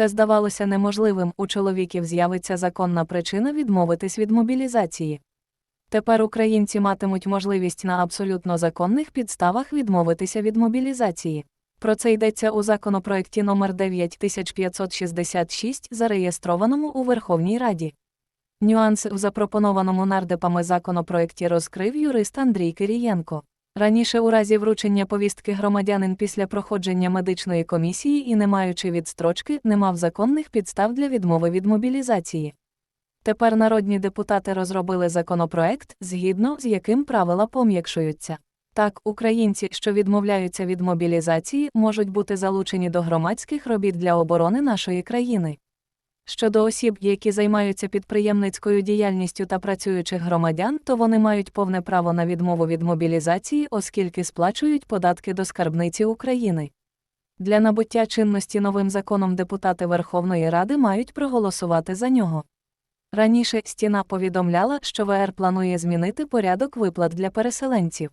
це здавалося неможливим, у чоловіків з'явиться законна причина відмовитись від мобілізації. Тепер українці матимуть можливість на абсолютно законних підставах відмовитися від мобілізації. Про це йдеться у законопроекті номер 9566, зареєстрованому у Верховній Раді. Нюанси в запропонованому нардепами законопроекті розкрив юрист Андрій Кирієнко. Раніше у разі вручення повістки громадянин після проходження медичної комісії і не маючи відстрочки, не мав законних підстав для відмови від мобілізації. Тепер народні депутати розробили законопроект, згідно з яким правила пом'якшуються. Так, українці, що відмовляються від мобілізації, можуть бути залучені до громадських робіт для оборони нашої країни. Щодо осіб, які займаються підприємницькою діяльністю та працюючих громадян, то вони мають повне право на відмову від мобілізації, оскільки сплачують податки до скарбниці України. Для набуття чинності новим законом депутати Верховної Ради мають проголосувати за нього. Раніше стіна повідомляла, що ВР планує змінити порядок виплат для переселенців.